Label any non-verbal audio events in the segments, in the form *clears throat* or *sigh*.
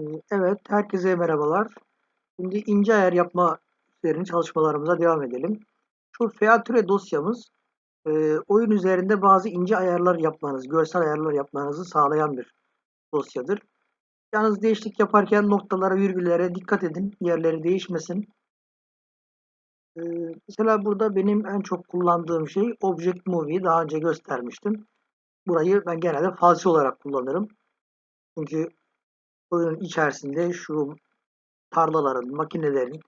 Ee, Evet, herkese merhabalar. Şimdi ince ayar yapma üzerine çalışmalarımıza devam edelim. Şu Feature dosyamız e, oyun üzerinde bazı ince ayarlar yapmanız, görsel ayarlar yapmanızı sağlayan bir dosyadır. Yalnız değişiklik yaparken noktalara, virgüllere dikkat edin. Yerleri değişmesin. Ee, mesela burada benim en çok kullandığım şey Object Movie'yi daha önce göstermiştim. Burayı ben genelde falsi olarak kullanırım. Çünkü oyunun içerisinde şu tarlaların, makinelerin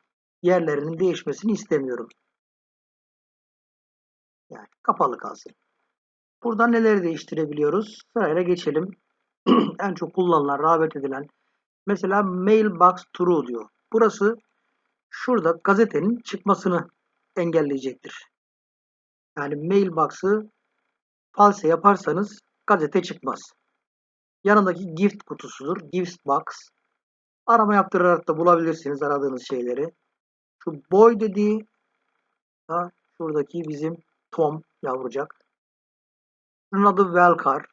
yerlerinin değişmesini istemiyorum. Yani kapalı kalsın. Burada neleri değiştirebiliyoruz? Sırayla geçelim. *clears throat* en çok kullanılan, rağbet edilen mesela mailbox true diyor. Burası şurada gazetenin çıkmasını engelleyecektir. Yani mailbox'ı false yaparsanız gazete çıkmaz. Yanındaki gift kutusudur. Gift box. Arama yaptırarak da bulabilirsiniz aradığınız şeyleri. Şu boy dediği ha, şuradaki bizim Tom yavrucak. Bunun adı Velkar.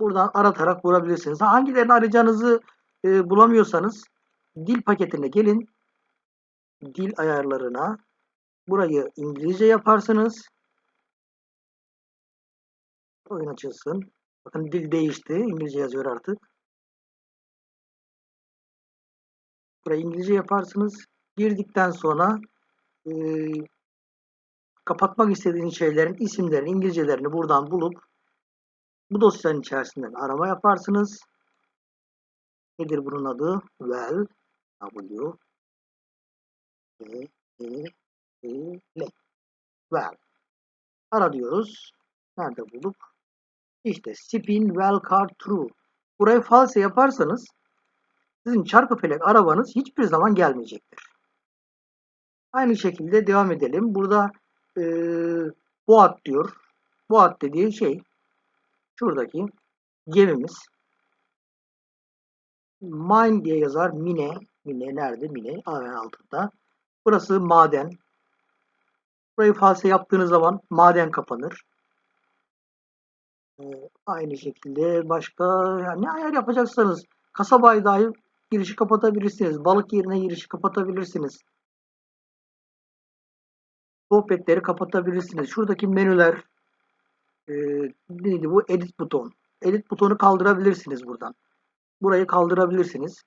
Buradan aratarak bulabilirsiniz. Ha, hangilerini arayacağınızı e, bulamıyorsanız dil paketine gelin. Dil ayarlarına. Burayı İngilizce yaparsınız. Oyun açılsın. Bakın dil değişti. İngilizce yazıyor artık. Burayı İngilizce yaparsınız. Girdikten sonra e, kapatmak istediğiniz şeylerin isimlerini, İngilizcelerini buradan bulup bu dosyanın içerisinden arama yaparsınız. Nedir bunun adı? Well, W, E, E, E, L. Well. Ara diyoruz. Nerede bulduk? İşte spin well card true. Burayı false yaparsanız sizin çarpı felek arabanız hiçbir zaman gelmeyecektir. Aynı şekilde devam edelim. Burada e, boat diyor. Boat dediği şey şuradaki gemimiz. Mine diye yazar. Mine. Mine nerede? Mine. Hemen altında. Burası maden. Burayı false yaptığınız zaman maden kapanır. Ee, aynı şekilde başka yani ne ayar yapacaksanız kasabaya dahi girişi kapatabilirsiniz. Balık yerine girişi kapatabilirsiniz. Sohbetleri kapatabilirsiniz. Şuradaki menüler e, neydi bu? Edit buton. Edit butonu kaldırabilirsiniz buradan. Burayı kaldırabilirsiniz.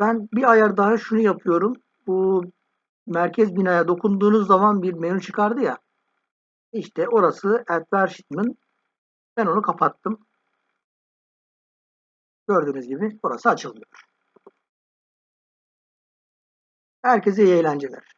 Ben bir ayar daha şunu yapıyorum. Bu merkez binaya dokunduğunuz zaman bir menü çıkardı ya. İşte orası advertisement. Ben onu kapattım. Gördüğünüz gibi orası açılmıyor. Herkese iyi eğlenceler.